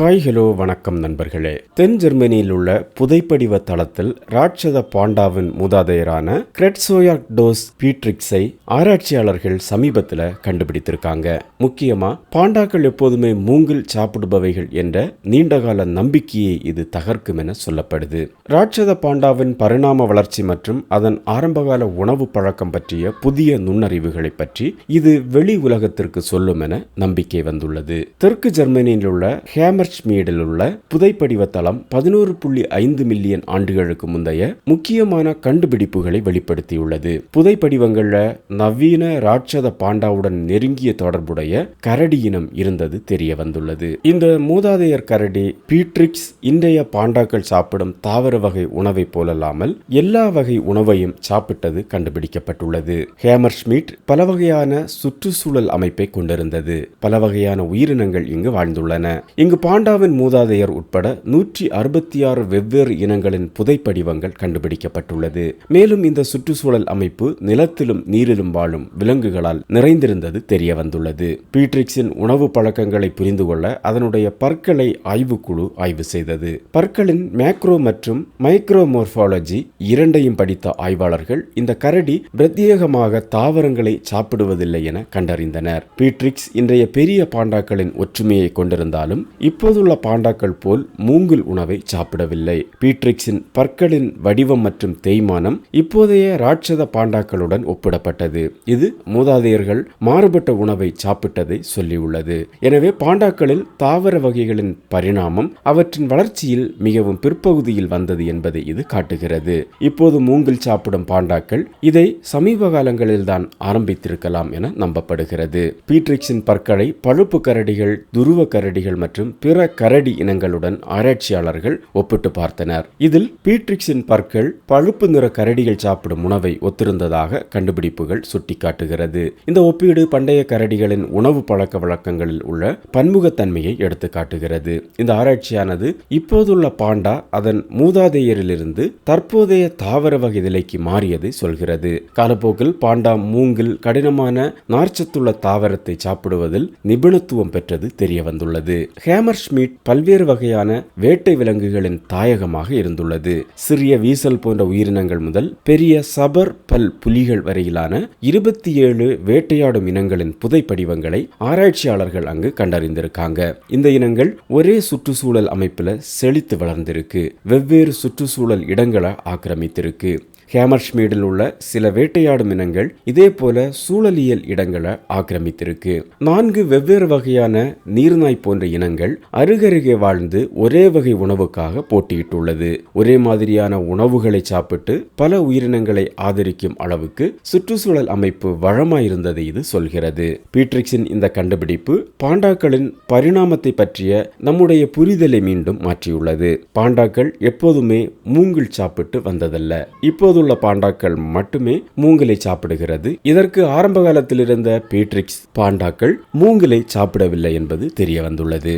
Hi hello வணக்கம் நண்பர்களே. தென் ஜெர்மனியில் உள்ள புதைப்படிவ தளத்தில் ராட்சத பாண்டாவின் மூதாதையரான கிரெட்சோயாக் டோஸ் பீட்ரிக்ஸை ஆராய்ச்சியாளர்கள் சமீபத்தில் கண்டுபிடித்திருக்காங்க. முக்கியமா பாண்டாக்கள் எப்போதுமே மூங்கில் சாப்பிடுபவைகள் என்ற நீண்டகால நம்பிக்கையை இது தகர்க்கும் என சொல்லப்படுது. ராட்சத பாண்டாவின் பரிணாம வளர்ச்சி மற்றும் அதன் ஆரம்பகால உணவு பழக்கம் பற்றிய புதிய நுண்ணறிவுகளை பற்றி இது வெளி உலகத்திற்கு சொல்லும் என நம்பிக்கை வந்துள்ளது. தெற்கு ஜெர்மனியில் உள்ள ஹேமர்ஸ்மீடில் உள்ள புதைப்படிவ தளம் பதினோரு புள்ளி ஐந்து மில்லியன் ஆண்டுகளுக்கு முந்தைய முக்கியமான கண்டுபிடிப்புகளை வெளிப்படுத்தியுள்ளது. புதைப்படிவங்களில் நவீன ராட்சத பாண்டாவுடன் நெருங்கிய தொடர்புடைய கரடி இனம் இருந்தது தெரிய வந்துள்ளது இந்த மூதாதையர் கரடி பீட்ரிக்ஸ் இன்றைய பாண்டாக்கள் சாப்பிடும் தாவர வகை உணவை போலல்லாமல் எல்லா வகை உணவையும் சாப்பிட்டது கண்டுபிடிக்கப்பட்டுள்ளது. ஹேமர்ஸ்மீட் பல வகையான சுற்றுச்சூழல் அமைப்பை கொண்டிருந்தது. பல வகையான உயிரினங்கள் இங்கு வாழ்ந்துள்ளன. இங்கு பாண்ட பாண்டாவின் மூதாதையர் உட்பட நூற்றி அறுபத்தி ஆறு வெவ்வேறு இனங்களின் புதைப்படிவங்கள் கண்டுபிடிக்கப்பட்டுள்ளது. மேலும் இந்த சுற்றுச்சூழல் அமைப்பு நிலத்திலும் நீரிலும் வாழும் விலங்குகளால் நிறைந்திருந்தது தெரிய வந்துள்ளது பீட்ரிக்ஸின் உணவு பழக்கங்களை புரிந்து கொள்ள அதனுடைய பற்களை ஆய்வுக்குழு ஆய்வு செய்தது. பற்களின் மேக்ரோ மற்றும் மைக்ரோமோர்பாலஜி இரண்டையும் படித்த ஆய்வாளர்கள் இந்த கரடி பிரத்யேகமாக தாவரங்களை சாப்பிடுவதில்லை என கண்டறிந்தனர். பீட்ரிக்ஸ் இன்றைய பெரிய பாண்டாக்களின் ஒற்றுமையை கொண்டிருந்தாலும் இப்போதுள்ள பாண்டாக்கள் போல் மூங்கில் உணவை சாப்பிடவில்லை. பீட்ரிக்ஸின் பற்களின் வடிவம் மற்றும் தேய்மானம் இப்போதைய ராட்சத பாண்டாக்களுடன் ஒப்பிடப்பட்டது. இது மூதாதையர்கள் மாறுபட்ட உணவை சாப்பிட்டதை சொல்லியுள்ளது. எனவே பாண்டாக்களில் தாவர வகைகளின் பரிணாமம் அவற்றின் வளர்ச்சியில் மிகவும் பிற்பகுதியில் வந்தது என்பதை இது காட்டுகிறது. இப்போது மூங்கில் சாப்பிடும் பாண்டாக்கள் இதை சமீப காலங்களில் தான் ஆரம்பித்திருக்கலாம் என நம்பப்படுகிறது. பீட்ரிக்ஸின் பற்களை பழுப்பு கரடிகள் துருவ கரடிகள் மற்றும் பிற கரடி இனங்களுடன் ஆராய்ச்சியாளர்கள் ஒப்பிட்டு பார்த்தனர். இதில் பீட்ரிக்ஸின் பற்கள் பழுப்பு நிற கரடிகள் சாப்பிடும் உணவை ஒத்திருந்ததாக கண்டுபிடிப்புகள் சுட்டிக்காட்டுகிறது. இந்த ஒப்பீடு பண்டைய கரடிகளின் உணவு பழக்க வழக்கங்களில் உள்ள பன்முகத்தன்மையை எடுத்து காட்டுகிறது இந்த ஆராய்ச்சியானது இப்போதுள்ள பாண்டா அதன் மூதாதையரிலிருந்து தற்போதைய தாவர வகை நிலைக்கு மாறியதை சொல்கிறது. காலப்போக்கில் பாண்டா மூங்கில் கடினமான நார்ச்சத்துள்ள தாவரத்தை சாப்பிடுவதில் நிபுணத்துவம் பெற்றது தெரிய வந்துள்ளது ஹேமர்ஷ்மீட் பல்வேறு வகையான வேட்டை விலங்குகளின் தாயகமாக இருந்துள்ளது. சிறிய வீசல் போன்ற உயிரினங்கள் முதல் பெரிய சபர் பல் புலிகள் வரையிலான இருபத்தி ஏழு வேட்டையாடும் இனங்களின் புதைப்படிவங்களை ஆராய்ச்சியாளர்கள் அங்கு கண்டறிந்திருக்காங்க. இந்த இனங்கள் ஒரே சுற்றுச்சூழல் அமைப்புல செழித்து வளர்ந்திருக்கு. வெவ்வேறு சுற்றுச்சூழல் இடங்களை ஆக்கிரமித்திருக்கு. ஹேமர்ஷ்மீடில் உள்ள சில வேட்டையாடும் இனங்கள் இதே போல சூழலியல் இடங்களை ஆக்கிரமித்திருக்கு. நான்கு வெவ்வேறு வகையான நீர்நாய் போன்ற இனங்கள் அருகருகே வாழ்ந்து ஒரே வகை உணவுக்காக போட்டியிட்டுள்ளது. ஒரே மாதிரியான உணவுகளை சாப்பிட்டு பல உயிரினங்களை ஆதரிக்கும் அளவுக்கு சுற்றுச்சூழல் அமைப்பு வளமாயிருந்ததை இது சொல்கிறது. பீட்ரிக்ஸின் இந்த கண்டுபிடிப்பு பாண்டாக்களின் பரிணாமத்தை பற்றிய நம்முடைய புரிதலை மீண்டும் மாற்றியுள்ளது. பாண்டாக்கள் எப்போதுமே மூங்கில் சாப்பிட்டு வந்ததல்ல. இப்போது இப்போதுள்ள பாண்டாக்கள் மட்டுமே மூங்கிலை சாப்பிடுகிறது. இதற்கு ஆரம்ப காலத்தில் இருந்த பீட்ரிக்ஸ் பாண்டாக்கள் மூங்கிலை சாப்பிடவில்லை என்பது தெரிய வந்துள்ளது